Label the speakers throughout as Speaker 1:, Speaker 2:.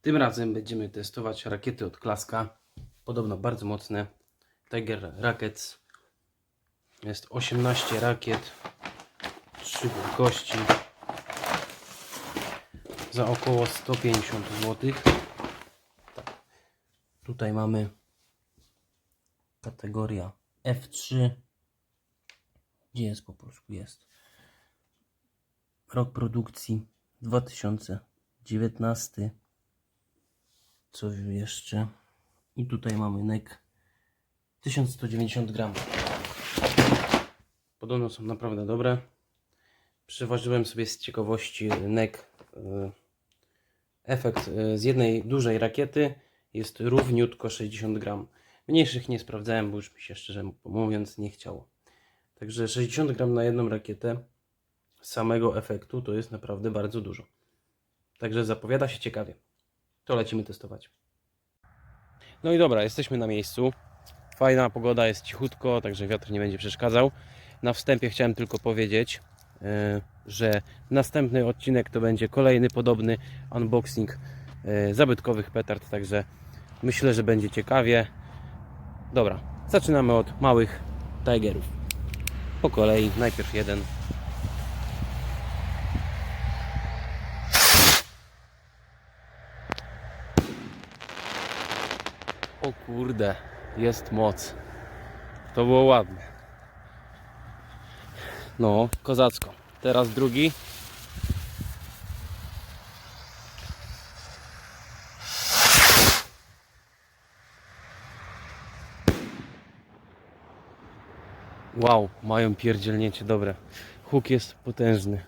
Speaker 1: Tym razem będziemy testować rakiety od Klaska. Podobno bardzo mocne. Tiger Rockets. Jest 18 rakiet. 3 wielkości. Za około 150 zł. Tak. Tutaj mamy kategoria F3. Gdzie jest po polsku? Jest. Rok produkcji 2019. Co jeszcze? I tutaj mamy nek 1190 gram. Podobno są naprawdę dobre. Przeważyłem sobie z ciekawości nek. y, Efekt y, z jednej dużej rakiety jest równiutko 60 gram. Mniejszych nie sprawdzałem, bo już mi się szczerze mówiąc nie chciało. Także 60 gram na jedną rakietę samego efektu to jest naprawdę bardzo dużo. Także zapowiada się ciekawie. To lecimy testować. No i dobra, jesteśmy na miejscu. Fajna pogoda, jest cichutko, także wiatr nie będzie przeszkadzał. Na wstępie chciałem tylko powiedzieć, yy, że następny odcinek to będzie kolejny podobny unboxing yy, zabytkowych petard, także myślę, że będzie ciekawie. Dobra, zaczynamy od małych Tigerów. Po kolei, najpierw jeden. O kurde, jest moc. To było ładne. No, kozacko. Teraz drugi. Wow, mają pierdzielnięcie dobre. Huk jest potężny.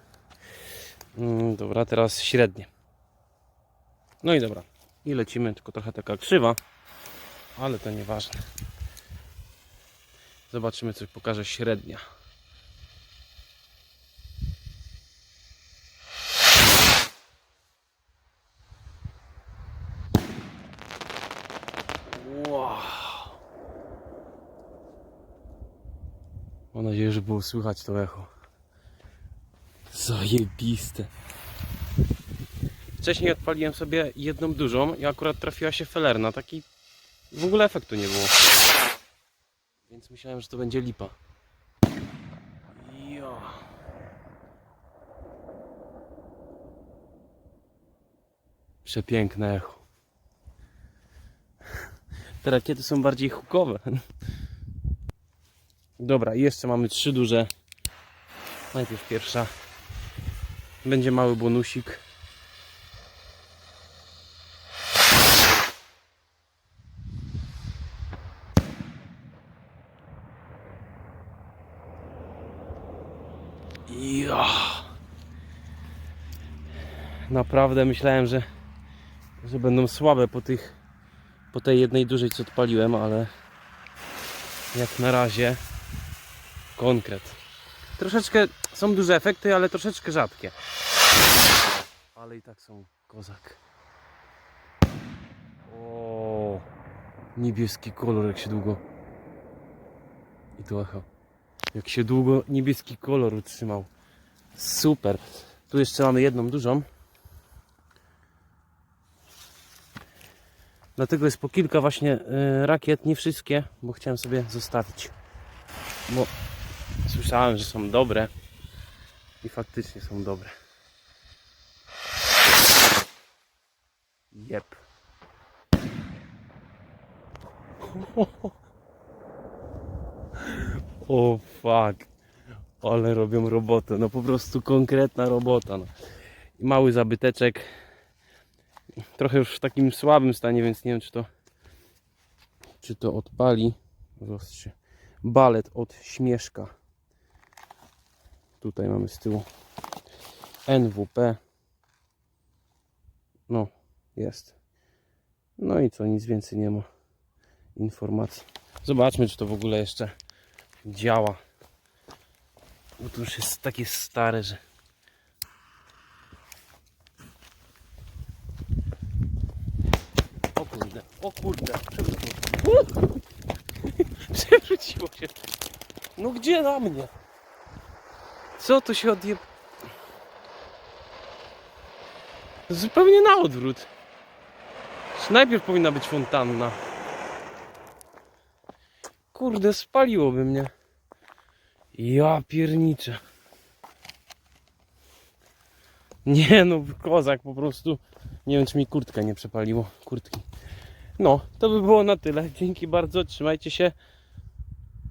Speaker 1: Mm, dobra, teraz średnie. No i dobra. I lecimy, tylko trochę taka krzywa ale to nieważne. Zobaczymy, co pokaże średnia. Wow. Mam nadzieję, że było słychać to echo. Zajebiste. Wcześniej odpaliłem sobie jedną dużą i akurat trafiła się felerna, taki w ogóle efektu nie było. Więc myślałem, że to będzie lipa. Jo. Przepiękne echo. Te rakiety są bardziej hukowe. Dobra, jeszcze mamy trzy duże. Najpierw pierwsza. Będzie mały bonusik. Ja. Naprawdę myślałem, że, że będą słabe po tych po tej jednej dużej co odpaliłem, ale jak na razie konkret. Troszeczkę są duże efekty, ale troszeczkę rzadkie. Ale i tak są kozak. O, niebieski kolor jak się długo. I to echo. Jak się długo niebieski kolor utrzymał. Super. Tu jeszcze mamy jedną dużą. Dlatego jest po kilka właśnie y, rakiet, nie wszystkie, bo chciałem sobie zostawić. Bo słyszałem, że są dobre. I faktycznie są dobre. Jep. O fuck. Ale robią robotę. No po prostu konkretna robota. No. I mały zabyteczek. Trochę już w takim słabym stanie, więc nie wiem czy to czy to odpali. Zobaczcie. Balet od śmieszka. Tutaj mamy z tyłu NWP. No, jest. No i co, nic więcej nie ma informacji. Zobaczmy, czy to w ogóle jeszcze działa. Bo to już jest takie stare, że. O kurde, o kurde, przewróciło. Przewróciło się. No gdzie na mnie? Co tu się odje... Zupełnie na odwrót. Najpierw powinna być fontanna. Kurde, spaliłoby mnie. Ja pierniczę. Nie no, kozak po prostu. Nie wiem, czy mi kurtka nie przepaliło. Kurtki. No, to by było na tyle. Dzięki bardzo, trzymajcie się.